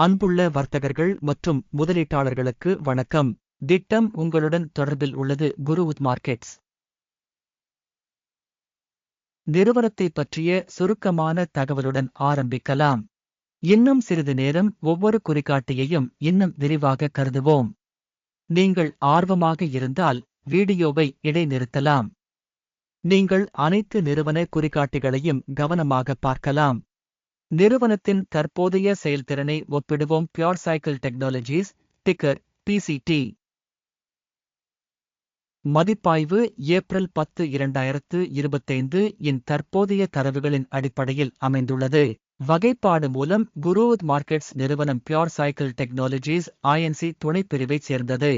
அன்புள்ள வர்த்தகர்கள் மற்றும் முதலீட்டாளர்களுக்கு வணக்கம். திட்டம் உங்களுடன் தொடர்பில் உள்ளது. குருவுத் மார்க்கெட்ஸ். நிறுவனத்தை பற்றிய சுருக்கமான தகவலுடன் ஆரம்பிக்கலாம். இன்னும் சிறிது நேரம் ஒவ்வொரு குறிகாட்டியையும் இன்னும் விரிவாக கருதுவோம். நீங்கள் ஆர்வமாக இருந்தால் வீடியோவை இடைநிறுத்தலாம். நீங்கள் அனைத்து நிறுவன குறிகாட்டிகளையும் கவனமாக பார்க்கலாம். நிறுவனத்தின் தற்போதைய செயல்திறனை ஒப்பிடுவோம். Pure Cycle Technologies ticker PCT மதிப்பாய்வு ஏப்ரல் பத்து இரண்டாயிரத்து இருபத்தைந்து இன் தற்போதைய தரவுகளின் அடிப்படையில் அமைந்துள்ளது. வகைப்பாடு மூலம் குருவத் மார்க்கெட்ஸ் நிறுவனம் பியோர் சைக்கிள் டெக்னாலஜிஸ் ஐஎன்சி துணைப்பிரிவைச் சேர்ந்தது.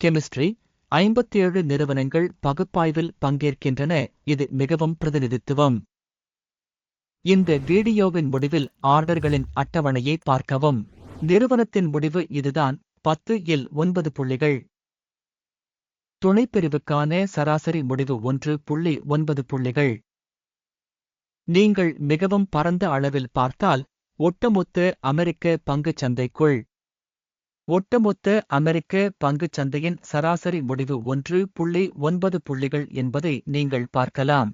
கெமிஸ்ட்ரி ஐம்பத்தேழு நிறுவனங்கள் பகுப்பாய்வில் பங்கேற்கின்றன. இது மிகவும் பிரதிநிதித்துவம். இந்த வீடியோவின் முடிவில் ஆர்டர்களின் அட்டவணையை பார்க்கவும். நிறுவனத்தின் முடிவு இதுதான். பத்து இல் ஒன்பது புள்ளிகள். துணைப்பிரிவுக்கான சராசரி முடிவு ஒன்று புள்ளி ஒன்பது புள்ளிகள். நீங்கள் மிகவும் பரந்த அளவில் பார்த்தால் ஒட்டுமொத்த அமெரிக்க பங்குச் சந்தைக்குள். ஒட்டுமொத்த அமெரிக்க பங்குச் சந்தையின் சராசரி முடிவு ஒன்று புள்ளி ஒன்பது புள்ளிகள் என்பதை நீங்கள் பார்க்கலாம்.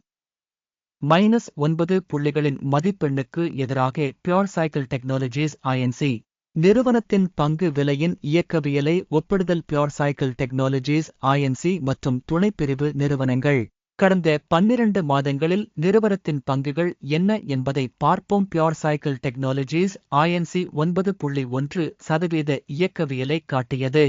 மைனஸ் ஒன்பது புள்ளிகளின் மதிப்பெண்ணுக்கு எதிராக பியோர் சைக்கிள் டெக்னாலஜிஸ் ஐஎன்சி நிறுவனத்தின் பங்கு விலையின் இயக்கவியலை ஒப்பிடுதல் பியோர் சைக்கிள் டெக்னாலஜிஸ் ஐஎன்சி மற்றும் துணைப்பிரிவு நிறுவனங்கள். கடந்த பன்னிரண்டு மாதங்களில் நிறுவனத்தின் பங்குகள் என்ன என்பதை பார்ப்போம். பியோர் சைக்கிள் டெக்னாலஜிஸ் ஐஎன்சி ஒன்பது புள்ளி ஒன்று சதவீத இயக்கவியலை காட்டியது.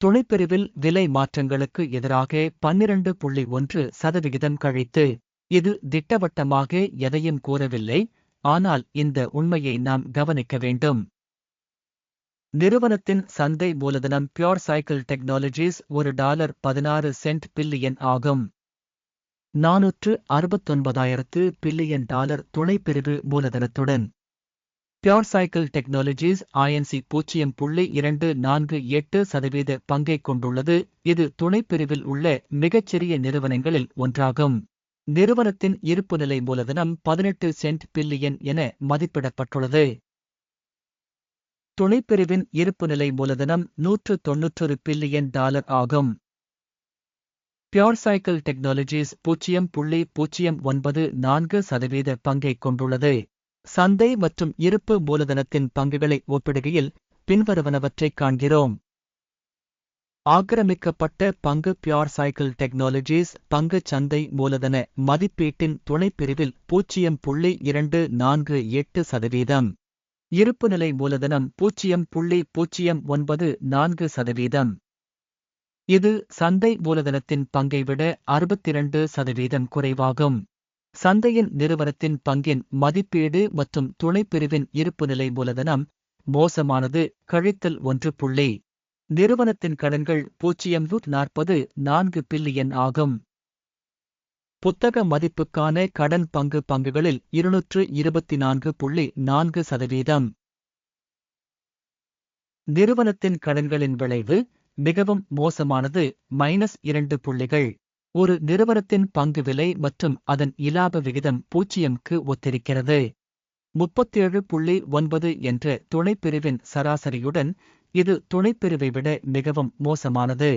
துணைப்பிரிவில் விலை மாற்றங்களுக்கு எதிராக பன்னிரண்டு புள்ளி ஒன்று சதவிகிதம் கழித்து இது திட்டவட்டமாக எதையும் கூறவில்லை ஆனால் இந்த உண்மையை நாம் கவனிக்க வேண்டும். நிறுவனத்தின் சந்தை மூலதனம் பியோர் சைக்கிள் டெக்னாலஜிஸ் ஒரு டாலர் பதினாறு சென்ட் பில்லியன் ஆகும். நானூற்று அறுபத்தொன்பதாயிரத்து பில்லியன் டாலர் துணைப்பிரிவு மூலதனத்துடன். பியோர் சைக்கிள் டெக்னாலஜிஸ் ஐஎன்சி பூஜ்ஜியம் புள்ளி இரண்டு நான்கு எட்டு சதவீத பங்கை கொண்டுள்ளது. இது துணைப்பிரிவில் உள்ள மிகச்சிறிய நிறுவனங்களில் ஒன்றாகும். நிறுவனத்தின் இருப்பு நிலை மூலதனம் பதினெட்டு சென்ட் பில்லியன் என மதிப்பிடப்பட்டுள்ளது. துணைப்பிரிவின் இருப்பு நிலை மூலதனம் நூற்று தொன்னூற்றொரு பில்லியன் டாலர் ஆகும். பியோர் சைக்கிள் டெக்னாலஜிஸ் பூஜ்ஜியம் புள்ளி பூஜ்ஜியம் ஒன்பது நான்கு சதவீத பங்கை கொண்டுள்ளது. சந்தை மற்றும் இருப்பு மூலதனத்தின் பங்குகளை ஒப்பிடுகையில் பின்வருவனவற்றைக் காண்கிறோம். ஆக்கிரமிக்கப்பட்ட பங்கு பியோர் சைக்கிள் டெக்னாலஜிஸ் பங்குச் சந்தை மூலதன மதிப்பீட்டின் துணைப்பிரிவில் பூஜ்ஜியம் புள்ளி இரண்டு நான்கு எட்டு சதவீதம். இருப்புநிலை மூலதனம் பூஜ்ஜியம் புள்ளி பூஜ்ஜியம் ஒன்பது நான்கு சதவீதம். இது சந்தை மூலதனத்தின் பங்கை விட அறுபத்திரண்டு சதவீதம் குறைவாகும். சந்தையின் நிறுவனத்தின் பங்கின் மதிப்பீடு மற்றும் துணைப்பிரிவின் இருப்புநிலை மூலதனம் மோசமானது கழித்தல் ஒன்று புள்ளி. நிறுவனத்தின் கடன்கள் பூஜ்ஜியம் நாற்பது நான்கு பில்லியன் ஆகும். புத்தக மதிப்புக்கான கடன் பங்கு பங்குகளில் இருநூற்று இருபத்தி நான்கு புள்ளி நான்கு சதவீதம். நிறுவனத்தின் கடன்களின் விளைவு மிகவும் மோசமானது மைனஸ் இரண்டு புள்ளிகள். ஒரு நிறுவனத்தின் பங்கு விலை மற்றும் அதன் இலாப விகிதம் பூஜ்ஜியம்க்கு ஒத்திருக்கிறது. முப்பத்தேழு புள்ளி ஒன்பது என்ற துணைப்பிரிவின் சராசரியுடன் இது துணைப்பிரிவை விட மிகவும் மோசமானது.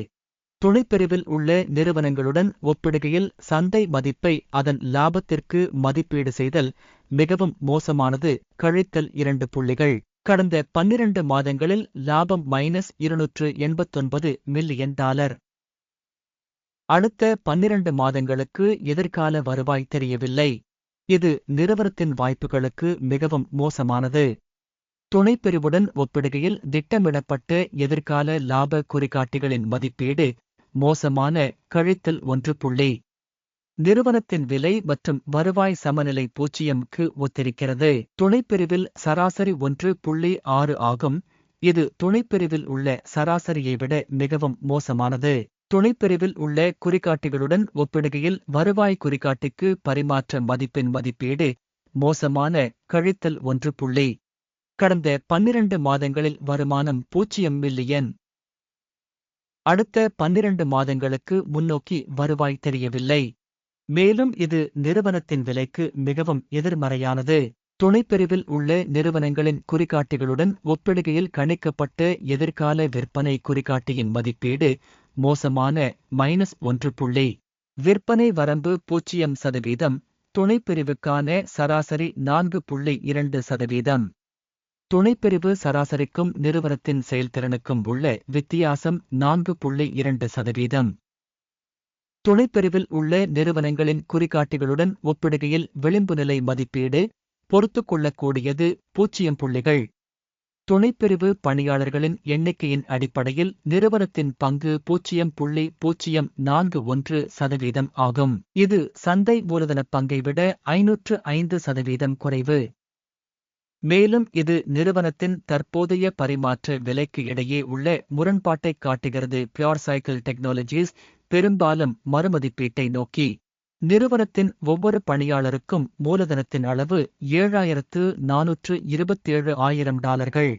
துணைப்பிரிவில் உள்ள நிறுவனங்களுடன் ஒப்பிடுகையில் சந்தை மதிப்பை அதன் லாபத்திற்கு மதிப்பீடு செய்தல் மிகவும் மோசமானது. கழித்தல் இரண்டு புள்ளிகள். கடந்த பன்னிரண்டு மாதங்களில் லாபம் மைனஸ் இருநூற்று எண்பத்தொன்பது மில்லியன் டாலர். அடுத்த பன்னிரண்டு மாதங்களுக்கு எதிர்கால வருவாய் தெரியவில்லை. இது நிறுவனத்தின் வாய்ப்புகளுக்கு மிகவும் மோசமானது. துணைப்பிரிவுடன் ஒப்பிடுகையில் திட்டமிடப்பட்ட எதிர்கால லாப குறிகாட்டிகளின் மதிப்பீடு மோசமான கழித்தல் ஒன்று புள்ளி. நிறுவனத்தின் விலை மற்றும் வருவாய் சமநிலை பூஜ்ஜியம்க்கு ஒத்திருக்கிறது. துணைப்பிரிவில் சராசரி ஒன்று புள்ளி ஆறு ஆகும். இது துணைப்பிரிவில் உள்ள சராசரியை விட மிகவும் மோசமானது. துணைப்பிரிவில் உள்ள குறிகாட்டிகளுடன் ஒப்பிடுகையில் வருவாய் குறிகாட்டிக்கு பரிமாற்ற மதிப்பின் மதிப்பீடு மோசமான கழித்தல் ஒன்று புள்ளி. கடந்த பன்னிரண்டு மாதங்களில் வருமானம் பூஜ்ஜியம் மில்லியன். அடுத்த பன்னிரண்டு மாதங்களுக்கு முன்னோக்கி வருவாய் தெரியவில்லை. மேலும் இது நிறுவனத்தின் விலைக்கு மிகவும் எதிர்மறையானது. துணைப்பிரிவில் உள்ள நிறுவனங்களின் குறிகாட்டிகளுடன் ஒப்பிடுகையில் கணிக்கப்பட்ட எதிர்கால விற்பனை குறிகாட்டியின் மதிப்பீடு மோசமான மைனஸ் ஒன்று புள்ளி. விற்பனை வரம்பு பூஜ்ஜியம் சதவீதம் துணைப்பிரிவுக்கான சராசரி நான்கு புள்ளி இரண்டு சதவீதம். துணைப்பிரிவு சராசரிக்கும் நிறுவனத்தின் செயல்திறனுக்கும் உள்ள வித்தியாசம் நான்கு புள்ளி இரண்டு சதவீதம். துணைப்பிரிவில் உள்ள நிறுவனங்களின் குறிகாட்டிகளுடன் ஒப்பிடுகையில் விளிம்பு நிலை மதிப்பீடு பொறுத்துக்கொள்ளக்கூடியது பூஜ்ஜியம் புள்ளிகள். துணைப்பிரிவு பணியாளர்களின் எண்ணிக்கையின் அடிப்படையில் நிறுவனத்தின் பங்கு பூஜ்ஜியம் புள்ளி பூஜ்ஜியம் நான்கு ஒன்று சதவீதம் ஆகும். இது சந்தை மூலதனப் பங்கை விட ஐநூற்று ஐந்து சதவீதம் குறைவு. மேலும் இது நிறுவனத்தின் தற்போதைய பரிமாற்ற விலைக்கு இடையே உள்ள முரண்பாட்டைக் காட்டுகிறது. பியோர் சைக்கிள் டெக்னாலஜிஸ் பெரும்பாலும் மறுமதிப்பீட்டை நோக்கி நிறுவனத்தின் ஒவ்வொரு பணியாளருக்கும் மூலதனத்தின் அளவு ஏழாயிரத்து நானூற்று இருபத்தேழு ஆயிரம் டாலர்கள்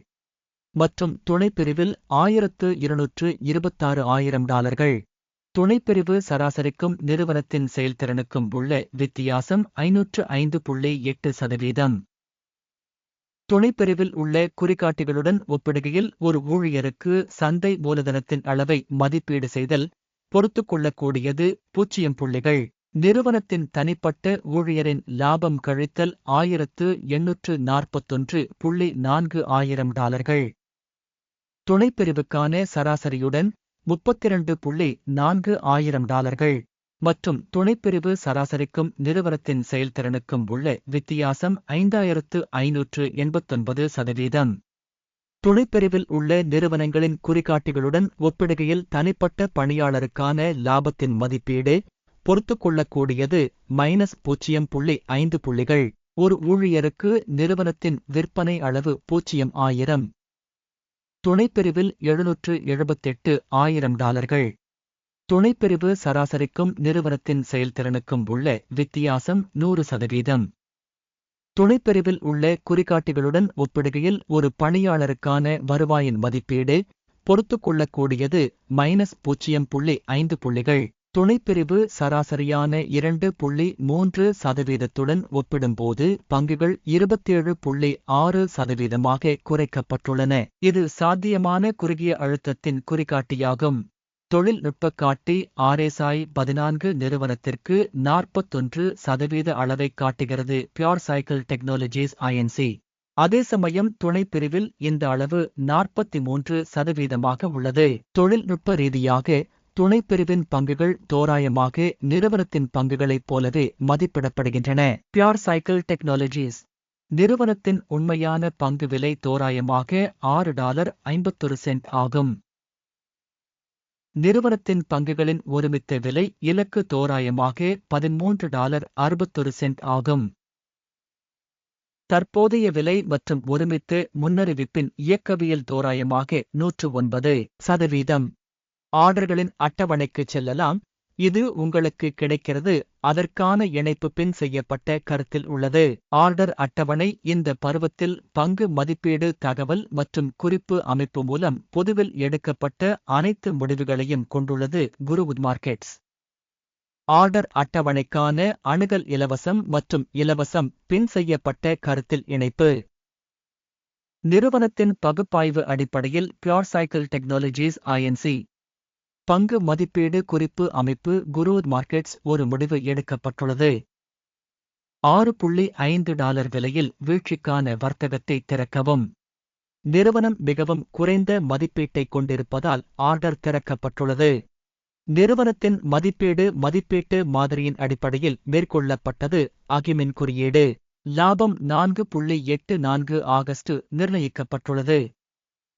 மற்றும் துணைப்பிரிவில் ஆயிரத்து இருநூற்று இருபத்தாறு ஆயிரம் டாலர்கள். துணைப்பிரிவு சராசரிக்கும் நிறுவனத்தின் செயல்திறனுக்கும் உள்ள வித்தியாசம் ஐநூற்று ஐந்து புள்ளி எட்டு சதவீதம். துணைப்பிரிவில் உள்ள குறிகாட்டிகளுடன் ஒப்பிடுகையில் ஒரு ஊழியருக்கு சந்தை மூலதனத்தின் அளவை மதிப்பீடு செய்தல் பொறுத்துக்கொள்ளக்கூடியது கொள்ளக்கூடியது பூஜ்ஜியம் புள்ளிகள். நிறுவனத்தின் தனிப்பட்ட ஊழியரின் லாபம் கழித்தல் ஆயிரத்து எண்ணூற்று நாற்பத்தொன்று புள்ளி நான்கு ஆயிரம் டாலர்கள். துணைப்பிரிவுக்கான சராசரியுடன் முப்பத்திரண்டு புள்ளி நான்கு ஆயிரம் டாலர்கள். மற்றும் துணைப்பிரிவு சராசரிக்கும் நிறுவனத்தின் செயல்திறனுக்கும் உள்ள வித்தியாசம் ஐந்தாயிரத்து ஐநூற்று எண்பத்தொன்பது சதவீதம். துணைப்பிரிவில் உள்ள நிறுவனங்களின் குறிகாட்டிகளுடன் ஒப்பிடுகையில் தனிப்பட்ட பணியாளருக்கான லாபத்தின் மதிப்பீடு பொறுத்துக்கொள்ளக்கூடியது மைனஸ் பூஜ்ஜியம் புள்ளி ஐந்து புள்ளிகள். ஒரு ஊழியருக்கு நிறுவனத்தின் விற்பனை அளவு பூஜ்ஜியம் ஆயிரம். துணைப்பிரிவில் எழுநூற்று எழுபத்தெட்டு ஆயிரம் டாலர்கள். துணைப்பிரிவு சராசரிக்கும் நிறுவனத்தின் செயல்திறனுக்கும் உள்ள வித்தியாசம் நூறு சதவீதம். துணைப்பிரிவில் உள்ள குறிகாட்டிகளுடன் ஒப்பிடுகையில் ஒரு பணியாளருக்கான வருவாயின் மதிப்பீடு பொறுத்துக்கொள்ளக்கூடியது மைனஸ் பூஜ்ஜியம் புள்ளி ஐந்து புள்ளிகள். துணைப்பிரிவு சராசரியான இரண்டு புள்ளி மூன்று சதவீதத்துடன் ஒப்பிடும்போது பங்குகள் இருபத்தேழு புள்ளி ஆறு சதவீதமாக குறைக்கப்பட்டுள்ளன. இது சாத்தியமான குறுகிய அழுத்தத்தின் குறிகாட்டியாகும். தொழில்நுட்ப காட்டி ஆர்எஸ்ஐ பதினான்கு நிறுவனத்திற்கு நாற்பத்தொன்று சதவீத அளவை காட்டுகிறது பியோர் சைக்கிள் டெக்னாலஜிஸ் ஐஎன்சி அதே சமயம் துணைப்பிரிவில் இந்த அளவு நாற்பத்தி மூன்று சதவீதமாக உள்ளது. தொழில்நுட்ப ரீதியாக துணைப்பிரிவின் பங்குகள் தோராயமாக நிறுவனத்தின் பங்குகளைப் போலவே மதிப்பிடப்படுகின்றன. பியார் சைக்கிள் டெக்னாலஜிஸ் நிறுவனத்தின் உண்மையான பங்கு விலை தோராயமாக ஆறு டாலர் ஐம்பத்தொரு சென்ட் ஆகும். நிறுவனத்தின் பங்குகளின் ஒருமித்த விலை இலக்கு தோராயமாக பதிமூன்று டாலர் அறுபத்தொரு சென்ட் ஆகும். தற்போதைய விலை மற்றும் ஒருமித்து முன்னறிவிப்பின் இயக்கவியல் தோராயமாக நூற்று ஒன்பது சதவீதம். ஆர்டர்களின் அட்டவணைக்கு செல்லலாம். இது உங்களுக்கு கிடைக்கிறது. அதற்கான இணைப்பு பின் செய்யப்பட்ட கருத்தில் உள்ளது. ஆர்டர் அட்டவணை இந்த பருவத்தில் பங்கு மதிப்பீடு தகவல் மற்றும் குறிப்பு அமைப்பு மூலம் பொதுவில் எடுக்கப்பட்ட அனைத்து முடிவுகளையும் கொண்டுள்ளது. குருவுத் மார்க்கெட்ஸ். ஆர்டர் அட்டவணைக்கான அணுகல் இலவசம் மற்றும் இலவசம் பின் செய்யப்பட்ட கருத்தில் இணைப்பு. நிறுவனத்தின் பகுப்பாய்வு அடிப்படையில் பியோர் சைக்கிள் டெக்னாலஜிஸ் ஐஎன்சி பங்கு மதிப்பீடு குறிப்பு அமைப்பு குரூத் மார்க்கெட்ஸ் ஒரு முடிவு எடுக்கப்பட்டுள்ளது. ஆறு புள்ளி ஐந்து டாலர் விலையில் வீழ்ச்சிக்கான வர்த்தகத்தை திறக்கவும். நிறுவனம் மிகவும் குறைந்த மதிப்பீட்டைக் கொண்டிருப்பதால் ஆர்டர் திறக்கப்பட்டுள்ளது. நிறுவனத்தின் மதிப்பீடு மதிப்பீட்டு மாதிரியின் அடிப்படையில் மேற்கொள்ளப்பட்டது அகிமின் குறியீடு. லாபம் நான்கு புள்ளி எட்டு நான்கு ஆகஸ்ட் நிர்ணயிக்கப்பட்டுள்ளது.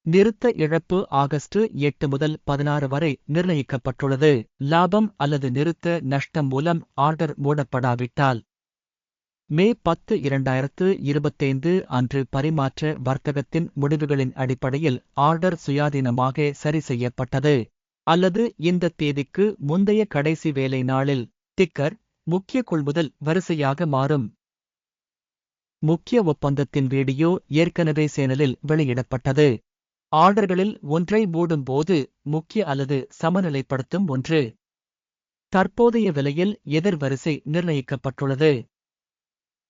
நிறுத்த இழப்பு ஆகஸ்ட் எட்டு முதல் பதினாறு வரை நிர்ணயிக்கப்பட்டுள்ளது. லாபம் அல்லது நிறுத்த நஷ்டம் மூலம் ஆர்டர் மூடப்படாவிட்டால் மே பத்து இரண்டாயிரத்து இருபத்தைந்து அன்று பரிமாற்ற வர்த்தகத்தின் முடிவுகளின் அடிப்படையில் ஆர்டர் சுயாதீனமாக சரி செய்யப்பட்டது. அல்லது இந்த தேதிக்கு முந்தைய கடைசி வேலை நாளில் டிக்கர் முக்கிய கொள்முதல் வரிசையாக மாறும். முக்கிய ஒப்பந்தத்தின் வீடியோ ஏற்கனவே சேனலில் வெளியிடப்பட்டது. ஆர்டர்களில் ஒன்றை மூடும்போது முக்கிய அல்லது சமநிலைப்படுத்தும் ஒன்று. தற்போதைய விலையில் எதிர்வரிசை நிர்ணயிக்கப்பட்டுள்ளது.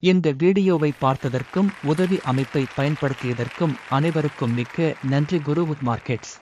இந்த வீடியோவை பார்த்ததற்கும் உதவி அமைப்பை பயன்படுத்தியதற்கும் அனைவருக்கும் மிக்க நன்றி குருவுட் மார்க்கெட்ஸ்.